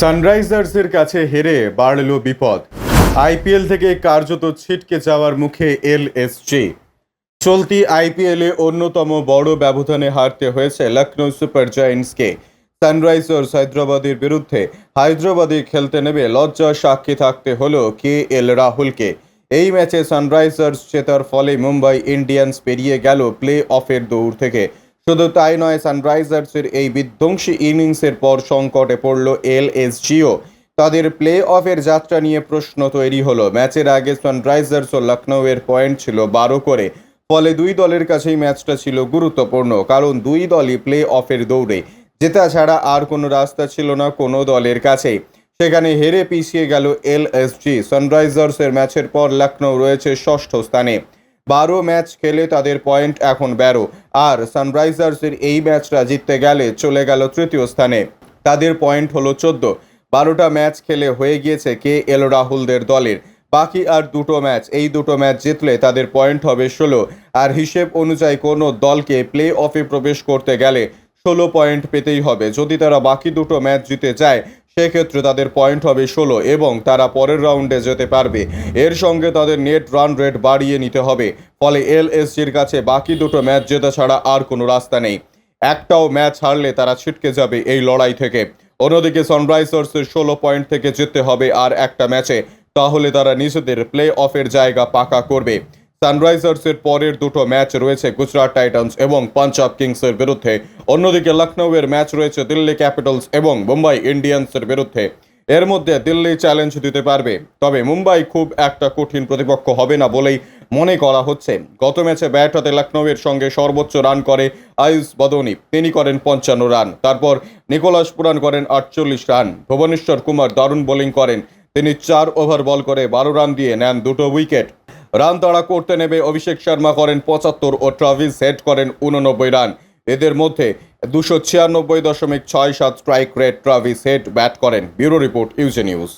সানরাইজার্সের কাছে হেরে বাড়ল বিপদ। আইপিএল থেকে কার্যত ছিটকে যাওয়ার মুখে এলএসজি। চলতি আইপিএলে অন্যতম বড় ব্যবধানে হারতে হয়েছে লখনৌ সুপার জায়ান্টসকে। সানরাইজার্স হায়দ্রাবাদের বিরুদ্ধে হায়দ্রাবাদে খেলতে নেবে লজ্জা সাক্ষী থাকতে হলো কে এল রাহুলকে। এই ম্যাচে সানরাইজার্স জেতার ফলে মুম্বাই ইন্ডিয়ান্স পেরিয়ে গেল প্লে অফের দৌড় থেকে। শুধু তাই নয়, সানরাইজার্সের এই বিধ্বংসী ইনিংসের পর সংকটে পড়ল এলএসজিও। তাদের প্লে অফের যাত্রা নিয়ে প্রশ্ন তৈরি হলো। ম্যাচের আগে সানরাইজার্স ও লখনৌয়ের পয়েন্ট ছিল বারো করে। ফলে দুই দলের কাছেই ম্যাচটা ছিল গুরুত্বপূর্ণ, কারণ দুই দলই প্লে অফের দৌড়ে। জেতা ছাড়া আর কোনো রাস্তা ছিল না কোনো দলের কাছেই। সেখানে হেরে পিছিয়ে গেল এল এলএসজি। সানরাইজার্সের ম্যাচের পর লখনৌ রয়েছে ষষ্ঠ স্থানে। বারো ম্যাচ খেলে তাদের পয়েন্ট এখন বেরো। আর সানরাইজার্সের এই ম্যাচটা জিততে গেলে চলে গেল তৃতীয় স্থানে। তাদের পয়েন্ট হলো চোদ্দ। বারোটা ম্যাচ খেলে হয়ে গিয়েছে কে এল রাহুলদের দলের। বাকি আর দুটো ম্যাচ, এই দুটো ম্যাচ জিতলে তাদের পয়েন্ট হবে ষোলো। আর হিসেব অনুযায়ী কোনো দলকে প্লে অফে প্রবেশ করতে গেলে ষোলো পয়েন্ট পেতেই হবে। যদি তারা বাকি দুটো ম্যাচ জিতে যায়, সেক্ষেত্রে তাদের পয়েন্ট হবে ষোলো এবং তারা পরের রাউন্ডে যেতে পারবে। এর সঙ্গে তাদের নেট রান রেট বাড়িয়ে নিতে হবে। ফলে এলএসজির কাছে বাকি দুটো ম্যাচ জেতা ছাড়া আর কোনো রাস্তা নেই। একটাও ম্যাচ হারলে তারা ছিটকে যাবে এই লড়াই থেকে। অন্যদিকে সানরাইজার্সের ষোলো পয়েন্ট থেকে জিততে হবে আর একটা ম্যাচে। তাহলে তারা নিজেদের প্লে অফের জায়গা পাকা করবে। সানরাইজার্সের পরের দুটো ম্যাচ রয়েছে গুজরাট টাইটান্স এবং পাঞ্জাব কিংসের বিরুদ্ধে। অন্যদিকে লখনৌয়ের ম্যাচ রয়েছে দিল্লি ক্যাপিটালস এবং মুম্বাই ইন্ডিয়ান্সের বিরুদ্ধে। এর মধ্যে দিল্লি চ্যালেঞ্জ দিতে পারবে। তবে মুম্বাই খুব একটা কঠিন প্রতিপক্ষ হবে না বলেই মনে করা হচ্ছে। গত ম্যাচে ব্যাট হাতে লখনৌয়ের সঙ্গে সর্বোচ্চ রান করে আয়ুষ বদনি। তিনি করেন পঞ্চান্ন রান। তারপর নিকোলাস পুরান করেন আটচল্লিশ রান। ভুবনেশ্বর কুমার দারুণ বোলিং করেন। তিনি চার ওভার বল করে বারো রান দিয়ে নেন দুটো উইকেট। রান তাড়া করতে নেমে অভিষেক শর্মা করেন পঁচাত্তর ও ট্রাভিস হেড করেন উননব্বই রান। এদের মধ্যে দুশো ছিয়ানব্বই দশমিক ছয় সাত strike rate Travis Head bat করেন। ব্যুরো রিপোর্ট ইউজে নিউজ।